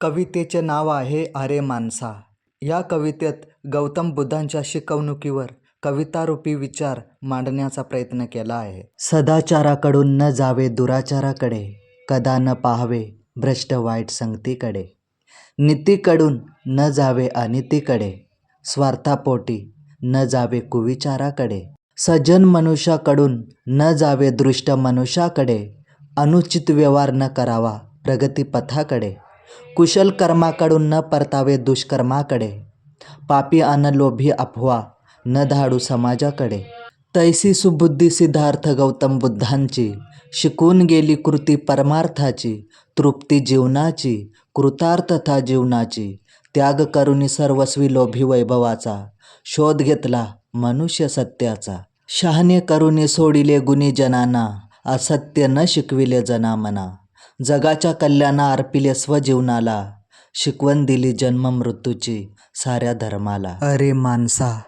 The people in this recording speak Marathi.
कवितेचे नाव आहे अरे माणसा. या कवितेत गौतम बुद्धांच्या शिकवणुकीवर कवितारूपी विचार मांडण्याचा प्रयत्न केला आहे. सदाचाराकडून न जावे दुराचाराकडे कदा न पाहावे भ्रष्ट वाईट संगतीकडे. नीतीकडून न जावे अनितीकडे स्वार्थापोटी न जावे कुविचाराकडे. सज्जन मनुष्याकडून न जावे दृष्ट मनुष्याकडे अनुचित व्यवहार न करावा प्रगतीपथाकडे. कुशल कर्माकडून न परतावे दुष्कर्माकडे. पापी अन लोभी अफवा न धाडू समाजाकडे. तैसी सुबुद्धी सिद्धार्थ गौतम बुद्धांची शिकून गेली कृती परमार्थाची तृप्ती जीवनाची कृतार्थता जीवनाची त्याग करुनी सर्वस्वी लोभी वैभवाचा शोध घेतला मनुष्य सत्याचा. शहाणे करुनी सोडिले गुणी जनांना असत्य न शिकविले जनामना. जगाच्या कल्याणा अर्पिले स्वजीवनाला. शिकवण दिली जन्म मृत्यूची साऱ्या धर्माला. अरे माणसा